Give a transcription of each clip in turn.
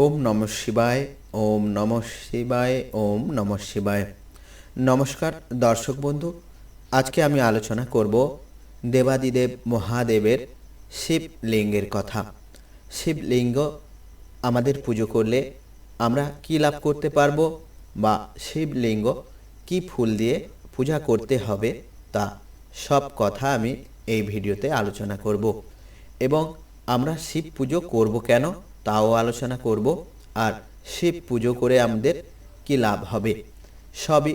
ওম নম শিবায়, ওম নম শিবায়, ওম নম শিবায়। নমস্কার দর্শক বন্ধু, আজকে আমি আলোচনা করব দেবাদিদেব মহাদেবের শিবলিঙ্গের কথা। শিবলিঙ্গ আমাদের পুজো করলে আমরা কি লাভ করতে পারব বা শিবলিঙ্গ কি ফুল দিয়ে পূজা করতে হবে তা সব কথা আমি এই ভিডিওতে আলোচনা করব। এবং আমরা শিব পুজো করব কেন? তাও আলোচনা করব, আর শিব পুজো করে আমাদের কি লাভ হবে? সবই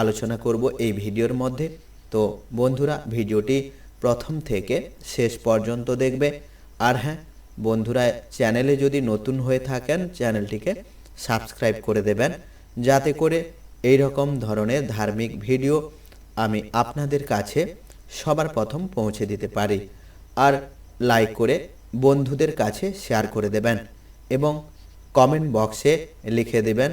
আলোচনা করব এই ভিডিওর মধ্যে। তো বন্ধুরা, ভিডিওটি প্রথম থেকে শেষ পর্যন্ত দেখবে। আর হ্যাঁ বন্ধুরা, চ্যানেলে যদি নতুন হয়ে থাকেন, চ্যানেলটিকে সাবস্ক্রাইব করে দেবেন। যাতে করে এই রকম ধরনের ধার্মিক ভিডিও আমি আপনাদের কাছে সবার প্রথম পৌঁছে দিতে পারি। আর লাইক করে বন্ধুদের কাছে শেয়ার করে দেবেন এবং কমেন্ট বক্সে লিখে দেবেন,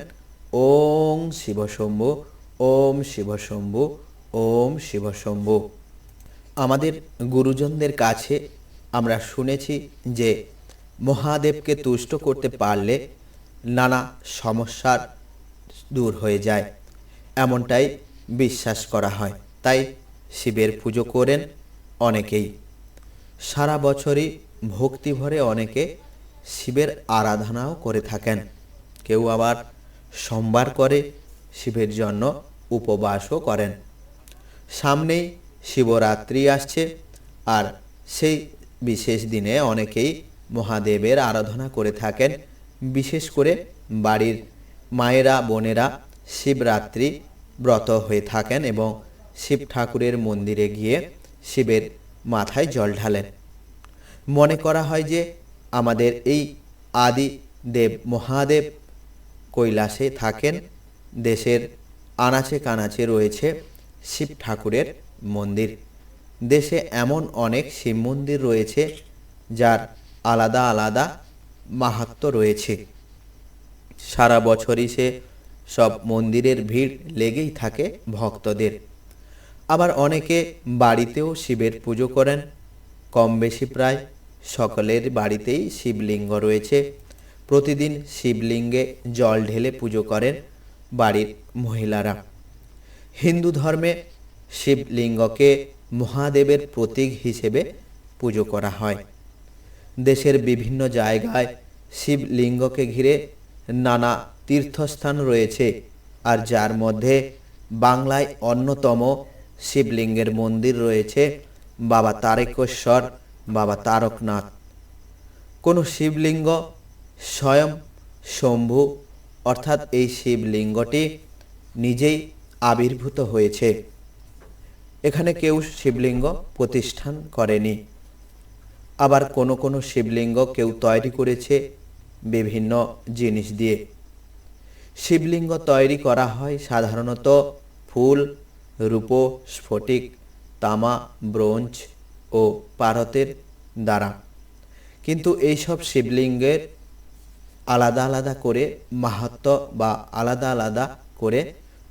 ওম শিব শম্ভু, ওম শিব শম্ভু, ওম শিব শম্ভু। আমাদের গুরুজনদের কাছে আমরা শুনেছি যে মহাদেবকে তুষ্ট করতে পারলে নানা সমস্যার দূর হয়ে যায়। এমনটাই বিশ্বাস করা হয়। তাই শিবের পুজো করেন অনেকেই। সারা বছরই ভক্তি ভরে অনেকে শিবের আরাধনাও করে থাকেন। কেউ আবার সোমবার করে শিবের জন্য উপবাসও করেন। সামনেই শিবরাত্রি আসছে আর সেই বিশেষ দিনে অনেকেই মহাদেবের আরাধনা করে থাকেন। বিশেষ করে বাড়ির মায়েরা, বোনেরা শিবরাত্রি ব্রত হয়ে থাকেন এবং শিব ঠাকুরের মন্দিরে গিয়ে শিবের মাথায় জল ঢালেন। মনে করা হয় যে আমাদের এই আদি দেব মহাদেব কৈলাসে থাকেন, দেশের আনাচে কানাচে রয়েছে শিব ঠাকুরের মন্দির। দেশে এমন অনেক শিব মন্দির রয়েছে যার আলাদা আলাদা মাহাত্ম রয়েছে। সারা বছরই সে সব মন্দিরের ভিড় লেগেই থাকে ভক্তদের। আবার অনেকে বাড়িতেও শিবের পুজো করেন, কম বেশি প্রায় সকলের বাড়িতেই শিবলিঙ্গ রয়েছে। প্রতিদিন শিবলিঙ্গে জল ঢেলে পুজো করেন বাড়ির মহিলারা। হিন্দু ধর্মে শিবলিঙ্গকে মহাদেবের প্রতীক হিসেবে পুজো করা হয়। দেশের বিভিন্ন জায়গায় শিবলিঙ্গকে ঘিরে নানা তীর্থস্থান রয়েছে আর যার মধ্যে বাংলায় অন্যতম শিবলিঙ্গের মন্দির রয়েছে, বাবা তারকেশ্বর বাবা তারকনাথ। কোনো শিবলিঙ্গ স্বয়ং শম্ভু, অর্থাৎ এই শিবলিঙ্গটি নিজেই আবির্ভূত হয়েছে। এখানে কেউ শিবলিঙ্গ প্রতিষ্ঠান করেনি। আবার কোনো কোনো শিবলিঙ্গ কেউ তৈরি করেছে বিভিন্ন জিনিস দিয়ে। শিবলিঙ্গ তৈরি করা হয় সাধারণত ফুল, রূপো, স্ফটিক, তামা, ব্রোঞ্জ ও পারতের দ্বারা। কিন্তু এইসব শিবলিঙ্গের আলাদা আলাদা করে মাহাত্ম বা আলাদা আলাদা করে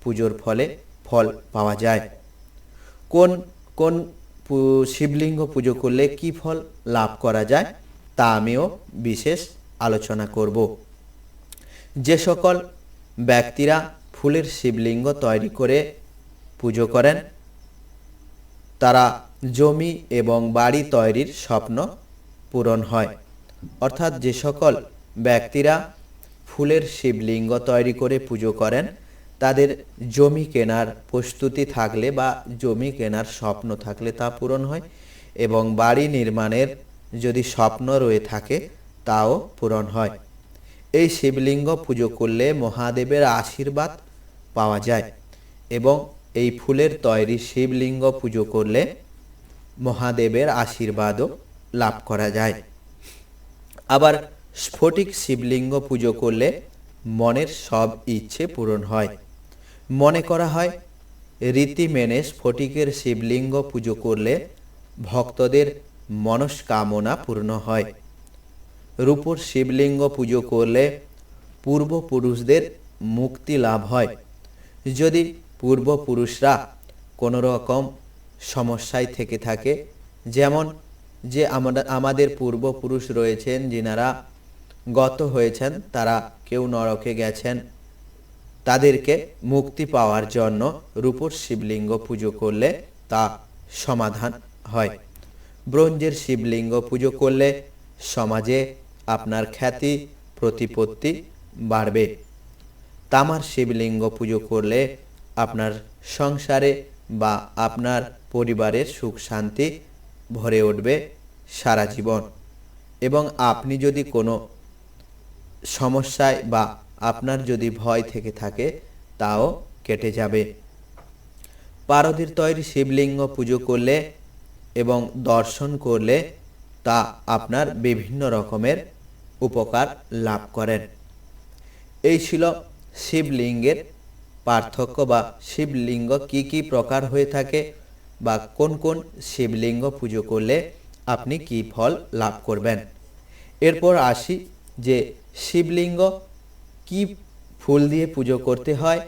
পুজোর ফলে ফল পাওয়া যায়। কোন কোন শিবলিঙ্গ পুজো করলে কি ফল লাভ করা যায় তা আমিও বিশেষ আলোচনা করব। যে সকল ব্যক্তিরা ফুলের শিবলিঙ্গ তৈরি করে পুজো করেন তারা জমি এবং বাড়ি তৈরির স্বপ্ন পূরণ হয়। অর্থাৎ যে সকল ব্যক্তিরা ফুলের শিবলিঙ্গ তৈরি করে পুজো করেন, তাদের জমি কেনার প্রস্তুতি থাকলে বা জমি কেনার স্বপ্ন থাকলে তা পূরণ হয় এবং বাড়ি নির্মাণের যদি স্বপ্ন রয়ে থাকে, তাও পূরণ হয়। এই শিবলিঙ্গ পুজো করলে মহাদেবের আশীর্বাদ পাওয়া যায় এবং এই ফুলের তৈরি শিবলিঙ্গ পুজো করলে মহাদেবের আশীর্বাদও লাভ করা যায়। আবার স্ফটিক শিবলিঙ্গ পুজো করলে মনের সব ইচ্ছে পূরণ হয়। মনে করা হয়, রীতি মেনে স্ফটিকের শিবলিঙ্গ পুজো করলে ভক্তদের মনস্কামনা পূর্ণ হয়। রূপোর শিবলিঙ্গ পুজো করলে পূর্বপুরুষদের মুক্তি লাভ হয়। যদি পূর্বপুরুষরা কোনো রকম সমস্যায় থেকে থাকে। যেমন যে আমরা আমাদের পূর্বপুরুষ রয়েছেন, যিনারা গত হয়েছেন, তারা কেউ নরকে গেছেন। তাদেরকে মুক্তি পাওয়ার জন্য রূপোর শিবলিঙ্গ পুজো করলে তা সমাধান হয়। ব্রোঞ্জের শিবলিঙ্গ পুজো করলে সমাজে আপনার খ্যাতি, প্রতিপত্তি বাড়বে। তামার শিবলিঙ্গ পুজো করলে আপনার সংসারে বা আপনার পরিবারের সুখ শান্তি ভরে উঠবে সারা জীবন। এবং আপনি যদি কোনো সমস্যায় বা আপনার যদি ভয় থেকে থাকে, তাও কেটে যাবে। পারদের তৈরি শিবলিঙ্গ পুজো করলে এবং দর্শন করলে তা আপনার বিভিন্ন রকমের উপকার লাভ করেন। এই ছিল শিবলিঙ্গের পার্থক্য বা শিবলিঙ্গ কি কি প্রকার হয়ে থাকে বা কোন কোন শিবলিঙ্গ পুজো করলে আপনি কি ফল লাভ করবেন? এরপর আসি যে শিবলিঙ্গ কি ফুল দিয়ে পুজো করতে হয়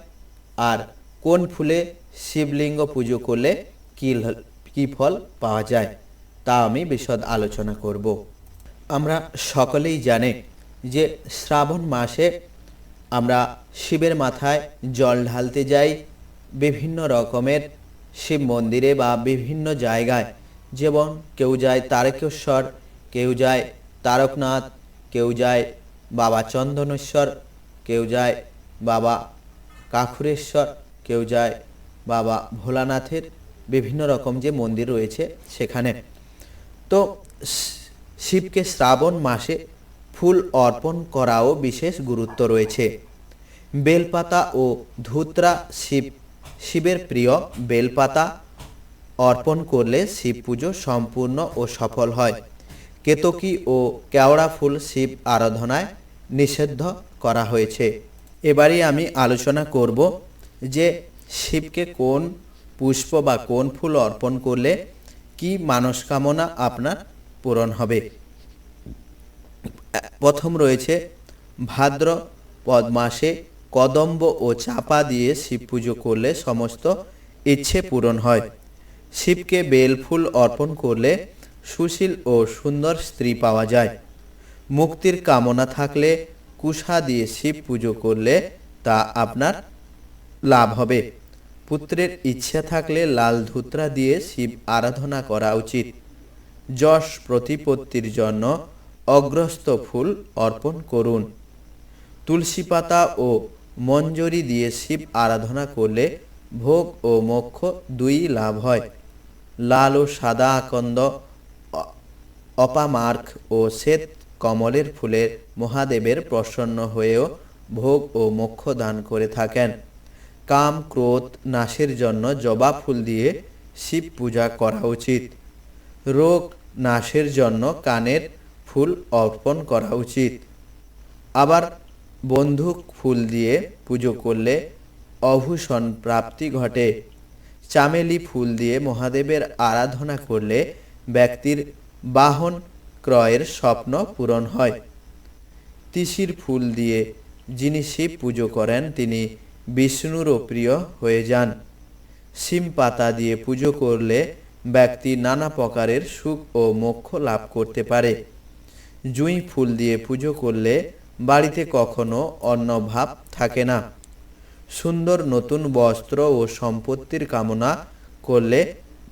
আর কোন ফুলে শিবলিঙ্গ পুজো করলে কি কি ফল পাওয়া যায় তা আমি বিশদ আলোচনা করব। আমরা সকলেই জানে যে শ্রাবণ মাসে আমরা শিবের মাথায় জল ঢালতে যাই বিভিন্ন রকমের শিব মন্দিরে বা বিভিন্ন জায়গায়। যেমন কেউ যায় তারকেশ্বর, কেউ যায় তারকনাথ, কেউ যায় বাবা চন্দনেশ্বর, কেউ যায় বাবা কাখুরেশ্বর কেউ যায় বাবা ভোলানাথের বিভিন্ন রকম যে মন্দির রয়েছে সেখানে। তো শিবকে শ্রাবণ মাসে ফুল অর্পণ করাও বিশেষ গুরুত্ব রয়েছে। বেলপাতা ও ধুত্রা শিব, শিবের প্রিয় বেলপাতা অর্পণ করলে শিব পুজো সম্পূর্ণ ও সফল হয়। কেতকী ও কেওড়া ফুল শিব আরাধনায় নিষিদ্ধ করা হয়েছে। এবারে আমি আলোচনা করব যে শিবকে কোন পুষ্প বা কোন ফুল অর্পণ করলে কি মানসকামনা আপনার পূরণ হবে। প্রথম রয়েছে ভাদ্র পদ মাসে কদম্ব ও চাপা দিয়ে শিব পুজো করলে সমস্ত ইচ্ছে পূরণ হয়। শিবকে বেলফুল অর্পণ করলে সুশীল ও সুন্দর স্ত্রী পাওয়া যায়। মুক্তির কামনা থাকলে কুষা দিয়ে শিব পুজো করলে তা আপনার লাভ হবে। পুত্রের ইচ্ছা থাকলে লাল ধুত্রা দিয়ে শিব আরাধনা করা উচিত। যশ প্রতিপত্তির জন্য অগ্রস্ত ফুল অর্পণ করুন। তুলসী পাতা ও মঞ্জরি দিয়ে শিব আরাধনা করলে ভোগ ও মোক্ষ দুই লাভ হয়। লাল ও সাদা আকন্দ অপামার্ক ও শ্বেত কমলের ফুলের মহাদেবের প্রসন্ন হয়েও ভোগ ও মোক্ষ দান করে থাকেন। কাম, ক্রোধ, নাশের জন্য জবা ফুল দিয়ে শিব পূজা করা উচিত। রোগ, নাশের জন্য কানের ফুল অর্পণ করা উচিত। আবার বন্দুক ফুল দিয়ে পুজো করলে অভূষণ প্রাপ্তি ঘটে। চামেলি ফুল দিয়ে মহাদেবের আরাধনা করলে ব্যক্তির বাহন ক্রয়ের স্বপ্ন পূরণ হয়। তিসির ফুল দিয়ে যিনি শিব পুজো করেন তিনি, বিষ্ণুরও প্রিয় হয়ে যান। সিম পাতা দিয়ে পুজো করলে ব্যক্তি নানা প্রকারের সুখ ও মোক্ষ লাভ করতে পারে। জুঁই ফুল দিয়ে পুজো করলে বাড়িতে কখনো অন্নভাব থাকে না। সুন্দর নতুন বস্ত্র ও সম্পত্তির কামনা করলে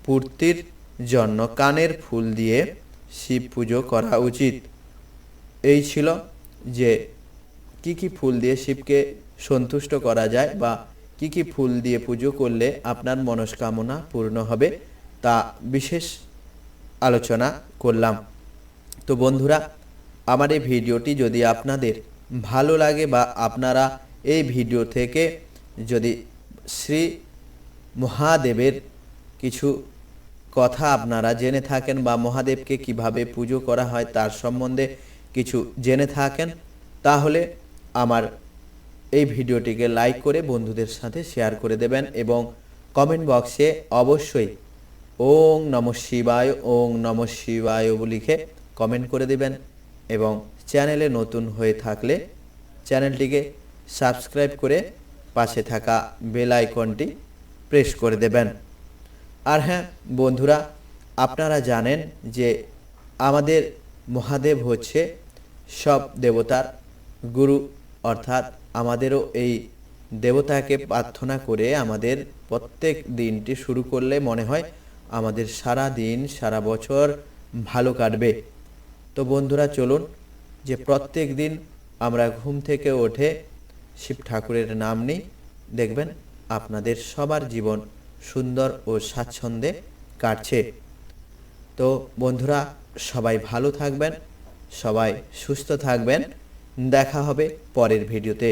পূর্তির জন্য কানের ফুল দিয়ে শিব পুজো করা উচিত। এই ছিল যে, কি কি ফুল দিয়ে শিবকে সন্তুষ্ট করা যায় বা কি কি ফুল দিয়ে পুজো করলে আপনার মনস্কামনা পূর্ণ হবে তা বিশেষ আলোচনা করলাম। তো বন্ধুরা, আমার এই ভিডিওটি যদি আপনাদের ভালো লাগে বা আপনারা এই ভিডিও থেকে যদি শ্রী মহাদেবের কিছু কথা আপনারা জেনে থাকেন বা মহাদেবকে কীভাবে পুজো করা হয় তার সম্বন্ধে কিছু জেনে থাকেন, তাহলে আমার এই ভিডিওটিকে লাইক করে বন্ধুদের সাথে শেয়ার করে দেবেন এবং কমেন্ট বক্সে অবশ্যই ওং নম শিবায়, ওং নম শিবায় লিখে কমেন্ট করে দিবেন এবং চ্যানেলে নতুন হয়ে থাকলে চ্যানেলটিকে সাবস্ক্রাইব করে পাশে থাকা বেল আইকনটি প্রেস করে দেবেন। আর হ্যাঁ বন্ধুরা, আপনারা জানেন যে আমাদের মহাদেব হচ্ছে সব দেবতার গুরু, অর্থাৎ আমাদেরও এই দেবতাকে প্রার্থনা করে আমাদের প্রত্যেক দিনটি শুরু করলে মনে হয় আমাদের সারা দিন, সারা বছর ভালো কাটবে। তো বন্ধুরা চলুন, যে প্রত্যেক দিন আমরা ঘুম থেকে ওঠে শিব ঠাকুরের নাম নিই, দেখবেন আপনাদের সবার জীবন সুন্দর ও স্বাচ্ছন্দ্যে কাটছে। তো বন্ধুরা, সবাই ভালো থাকবেন, সবাই সুস্থ থাকবেন। দেখা হবে পরের ভিডিওতে।